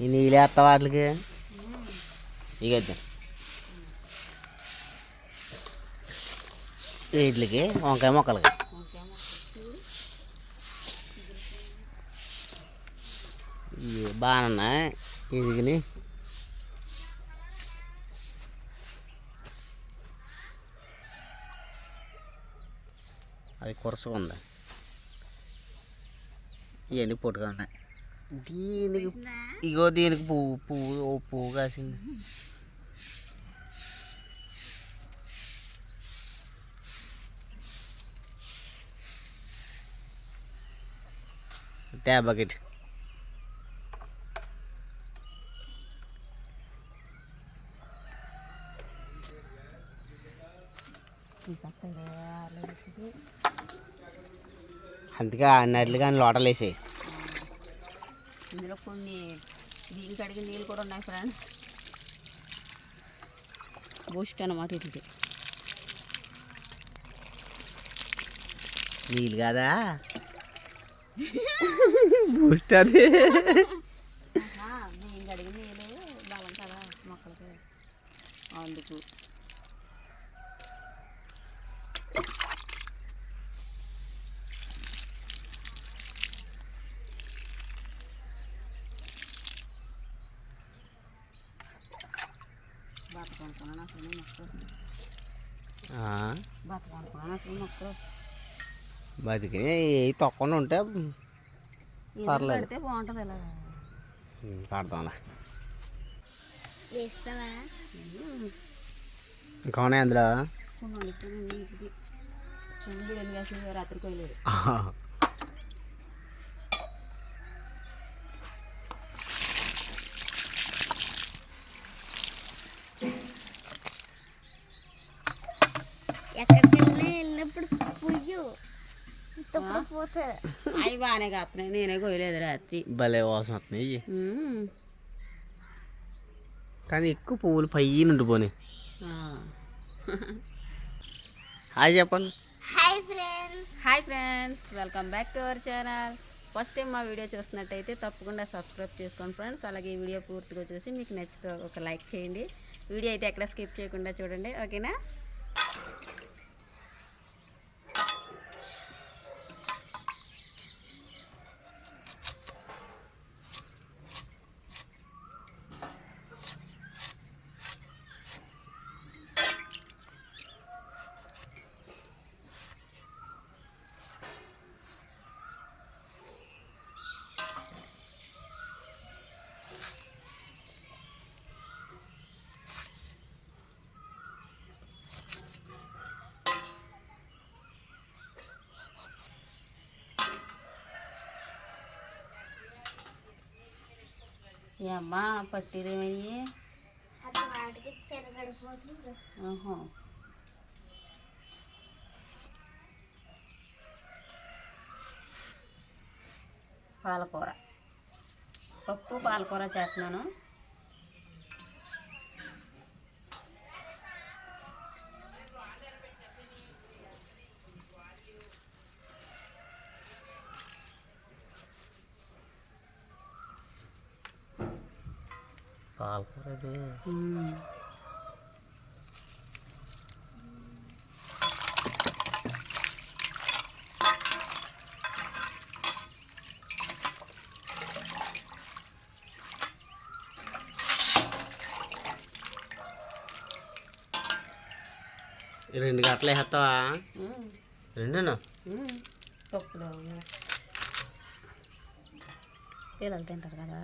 ఈ నీళ్ళు వేస్తావా వాటికి? ఇక వీటికి వంకాయ మొక్కలకి బాగా ఇదిగిని. అది కొరసగా ఉంది. ఇవన్నీ పొట్టుగా ఉన్నాయి. దీనికి ఇగో దీనికి పువ్వు పువ్వు ఓ పువ్వు కాసింది. తే బకెట్ అందుకే అన్నట్లు కానీ లోటలు వేసాయి ఇందులో కొన్ని బియ్యం కడిగిన నీళ్ళు కూడా ఉన్నాయి ఫ్రెండ్స్ బూస్ట్ అనమాట ఇది నీళ్ళు కాదా? బూస్ట్ అది. బియ్యం కడిగిన నీళ్ళు బలం కదా మొక్కలకి. అందుకు. ఏ తొక్కకుండా ఉంటే పర్లేదు. బాగుంటుంది ఇలా పడతాంలే వేస్తావా? ఇంకా ఉన్నాయి అందులో? కొన్ని వండుతానండి ఇది చెల్లి రెండు కాసిన రాత్రి కోయలేదు పోతే? అవి బాగానే కాస్తున్నాయి నేనే కోయలేదు రాత్రి. భలే వాసన వస్తున్నాయి. కానీ ఎక్కువ పువ్వులు పైన ఉండిపోయి ఆ. హాయ్ చెప్పండి. Hi friends. Hi friends. Welcome back to our channel. First time మా వీడియో చూస్తున్నట్టయితే తప్పకుండా సబ్స్క్రైబ్ చేసుకోండి ఫ్రెండ్స్. అలాగే ఈ వీడియో పూర్తిగా చూసి మీకు నచ్చితే ఒక లైక్ చేయండి. వీడియో అయితే ఎక్కడ స్కిప్ చేయకుండా చూడండి. ఓకేనా? ఈ అమ్మ పట్టిదేమయ్యి? పాలకూర. పప్పు పాలకూర చేస్తున్నాను. రెండు గంటలు వేస్తావా మ్మ్. రెండునా మ్మ్. పప్పులో పిల్లలు తింటారు కదా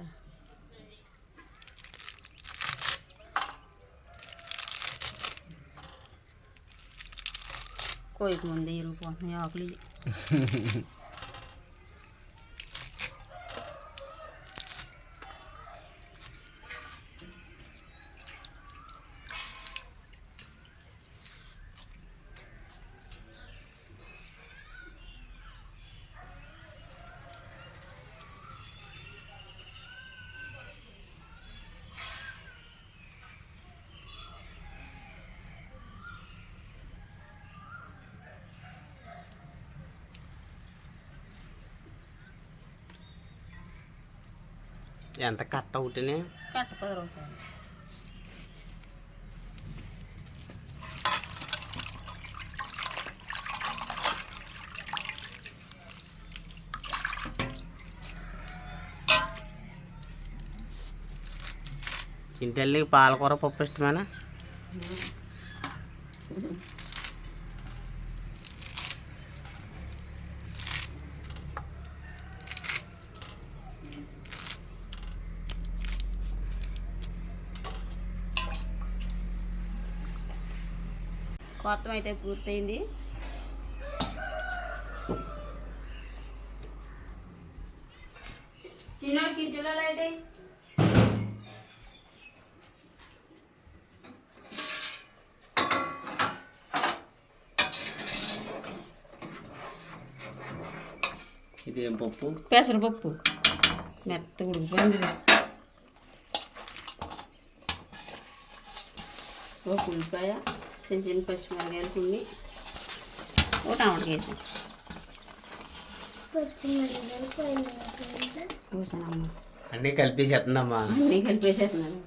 కోయికి ముందే ఇరిగిపోతున్నాయి ఆకులు ఎంత కట్ట ఒకటిని? కట్ట పది రూపాయలు. పాలకూర పప్పు ఇష్టమేనా? కొత్త అయితే పూర్తయింది చిన్నకి చిన్నలు అయితే ఇదేం పప్పు పెసరపప్పు మెత్త ఉడికిపోయింది ఇది. ఒక ఉల్లిపాయ చిన్న చిన్న పచ్చిమిరకాయలు కొన్ని ఒక టమాటా వేసి పచ్చిమిరపకాయలు పోయిన కూసానమ్మ అన్నీ కలిపేసేస్తుందమ్మా అన్నీ కలిపేసేస్తున్నాను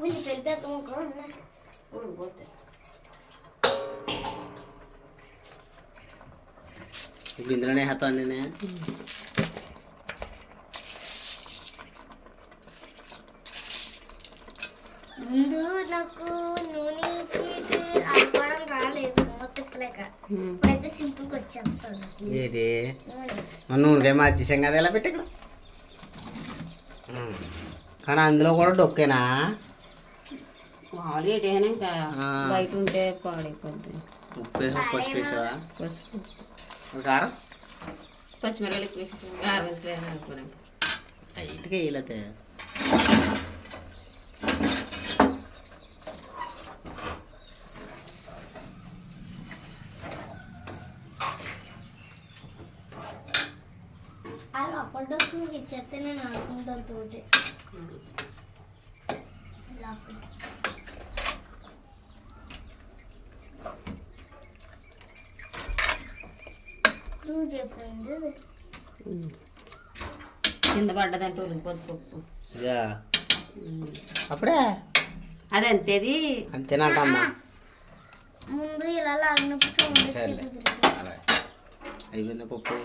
ఉల్లిపాయలు పెద్ద ముక్కలు ఉన్నాయి ఉడికిపోతే ఇప్పుడు ఇందులోనే వేస్తాను నేను ముందు నాకు నూనె రాలేదు వచ్చేస్తాను. మార్చేసాం కదా ఇలా పెట్టి ఇక్కడ. కానీ అందులో కూడా డొక్కేనా? ఎటైనా ఇంకా. బయట ఉంటే పాడైపోద్ది. ఉప్పు వేసి పసుపు వేసావా? పసుపు. ఒక కారం? పచ్చిమిరకాయలు ఎక్కువ వేసేసాను. కారం వేసుకోవాలి ఇచ్చేస్తే నేను ఆడుకుంటాను తోటి. లూజ్ అయిపోయింది అది. కింద పడ్డదంటే ఉరిగిపోద్ది పప్పు. అప్పుడే? అది అంతేది? అంతేనంటమ్మా. ముందు ఇలా లాగినప్పుడు అయిపోయింది పప్పు?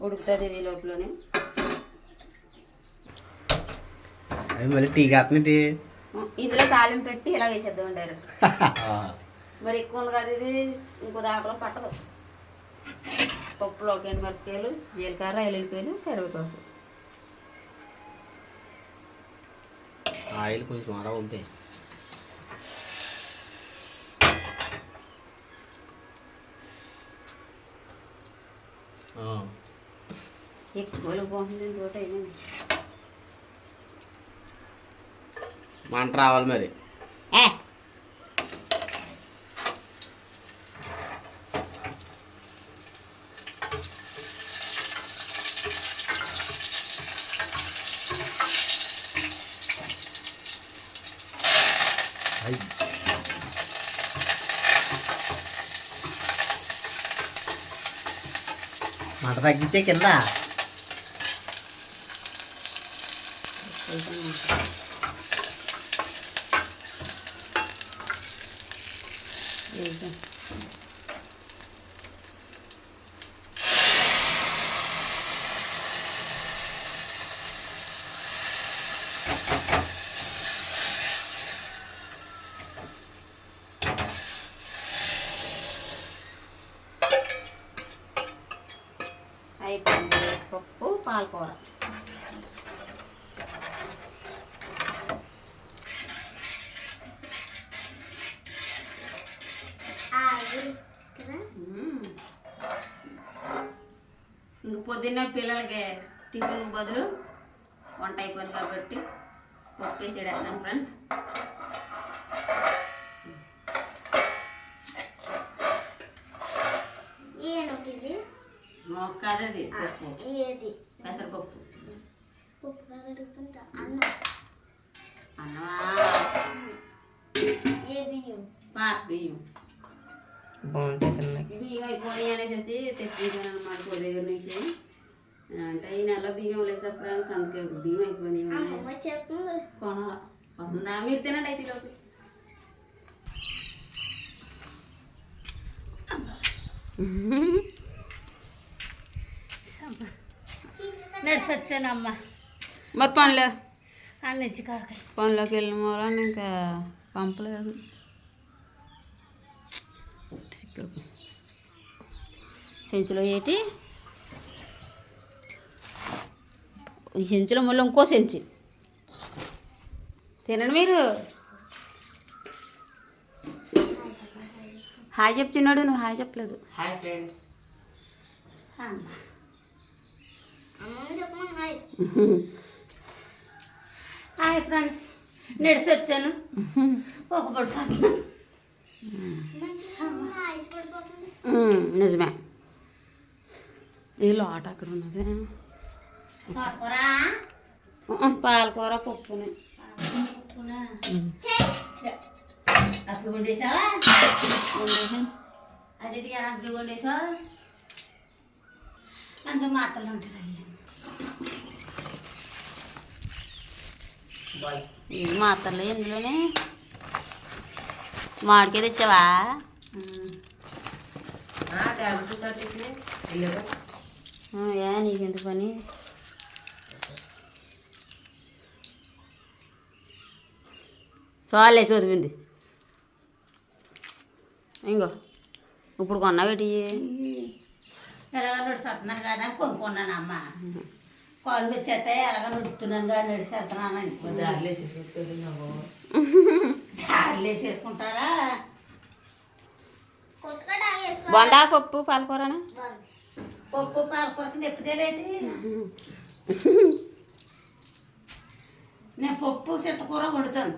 ఉడుకుతుంది ఇది లోపలనే. అది మళ్ళీ టీ కాస్తుంది ఇందులో తాలింపు పెట్టి ఇలా వేసేద్దాం డైరెక్ట్. మరి ఎక్కువ ఉంది కదా ఇది ఇంకో దాంట్లో పట్టదు. పప్పులోకి మిరపకాయలు జీలకర్ర ఎల్లిపాయలు కరివేపాకు. ఆయిల్ కొంచెం అలా ఎక్కువ ఇంకోటి అయినా మంట రావాలి మరి. ఏ! మంట తగ్గించే కింద. అయిపోయింది పప్పు పాలకూర ఆగు కదా ఇంక పొద్దున్న పిల్లలకి టిఫిన్ బదులు వంట అయిపోయింది కాబట్టి పప్పు వేసి వేస్తాను ఫ్రెండ్స్ మొక్క అది పప్పు. పెసరపప్పు. అన్నమా? బియ్యం. బియ్యం బాగుంటుంది బియ్యం అయిపోయి అనేసి తెప్పించాను అనమాట కొద్ది దగ్గర నుంచి. అంటే ఈ నెల బియ్యం లేదు ఫ్రెండ్స్ అందుకే బియ్యం చెప్తుంది కొనాలా? మీరు తినండి అయితే ఈరోజు. నడిచి వచ్చానమ్మ మరి పనులే? అన్న నుంచి కాడకాయ పనిలోకి వెళ్ళిన ఇంకా పంపలేదు. సెంచులో ఏంటి? ఈ సెంచులో మళ్ళీ ఇంకో సెంచు తినండి మీరు. హాయ్ చెప్తున్నాడు నువ్వు హాయ్ చెప్పలేదు. Hi friends. హాయ్ ఫ్రెండ్స్ నడిచి వచ్చాను ఒక పడిపోతున్నాను నిజమే. ఈ లోట అక్కడ ఉన్నది? ఉమ్, పాలకూర పప్పుని. అప్పుడు వండేసావా అది అప్పుడు వండేసావా అంత మాటలు ఉంటాయి బాయ్. ఈ మాత్రలు ఇందులోనే మామిడికాయ తెచ్చావా? ఏ నీకెంత పని? చాలే చదివింది ఇంకో ఇప్పుడు కొన్నావేటి ఎలాగ నడిచేస్తున్నాను కదా అని కొనుక్కున్నాను అమ్మ. కాళ్ళు వచ్చేస్తే ఎలాగ నడుపుతున్నాను కదా నడిచేస్తున్నాను అనుకో చార్లు వేసేసుకుంటారా? బొండా పప్పు పాలకూరనా? పప్పు పాలకొరకు నెప్పుదేలేటి నేను పప్పు చింతకూర వండుతాను.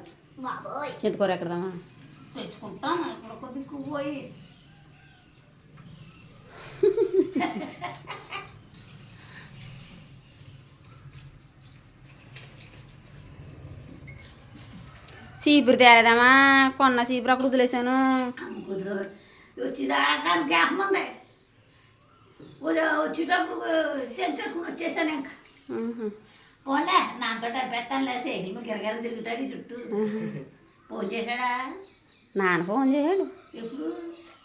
చింతకూర ఎక్కడదామా తెచ్చుకుంటాను ఇక్కడ కొద్దిగా పోయి. చీపురు తేలేదామా కొన్న చీపురు అక్కడ వదిలేసాను వచ్చేదాకా గ్యాప్ ఉంది. వచ్చేటప్పుడు వచ్చేసాను ఇంకా. పోలే నాతో పెడతానులే సైకిల్ గిరగిర తిరుగుతాడు చుట్టూ. ఫోన్ చేశాడా? నాన్న ఫోన్ చేశాడు. ఎప్పుడు?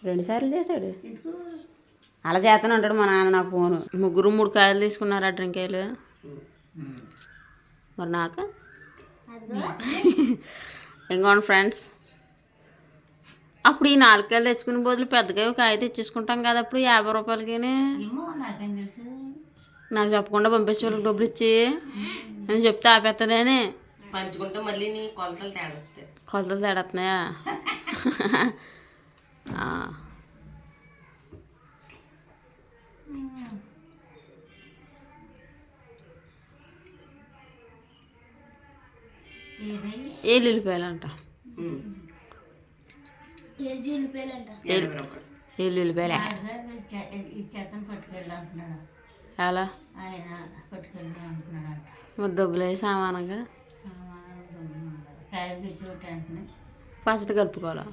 రెండు సార్లు చేశాడు. ఎందుకు? అలా చేతనే ఉంటాడు మా నాన్న నాకు ఫోను. ముగ్గురు మూడు కాయలు తీసుకున్నారా డ్రింకాయలు మరి నాకు? ఇంకోండి ఫ్రెండ్స్. అప్పుడు ఈ నాలుగు కాయలు తెచ్చుకునే బదులు పెద్దగా ఒక కాయ తెచ్చేసుకుంటాం కదా అప్పుడు యాభై రూపాయలకి నాకేం చెప్పకుండా పంపించే వాళ్ళకి డబ్బులు ఇచ్చి. నేను చెప్తే ఆపేస్తానే పంచుకుంటే మళ్ళీ నీ కొలతలు తేడా కొలతలు తేడతున్నాయా ఏళ్ళు వెళ్ళిపోయాలంట ఏళ్ళు అంటున్నాడు ఎలా? డబ్బులు సామానంగా? ఫస్ట్ కలుపుకోవాలా?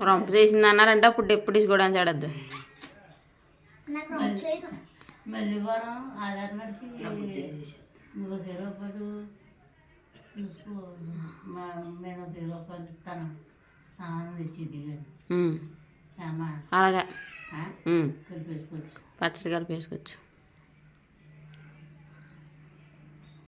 రొంప చేసింది అన్నారంటే అప్పుడు ఎప్పుడు తీసుకోవడానికి ఆడద్దు. మళ్ళీ వారం ఆధార్ నడిచి ముప్పై రూపాయలు చూసుకో. మా మీద ముప్పై రూపాయలు ఇస్తాను. సామాను తెచ్చి దిగాను ఉమ్. అమ్మా అలాగే. కలిపేసుకోవచ్చు. పచ్చడి కలిపేసుకోవచ్చు.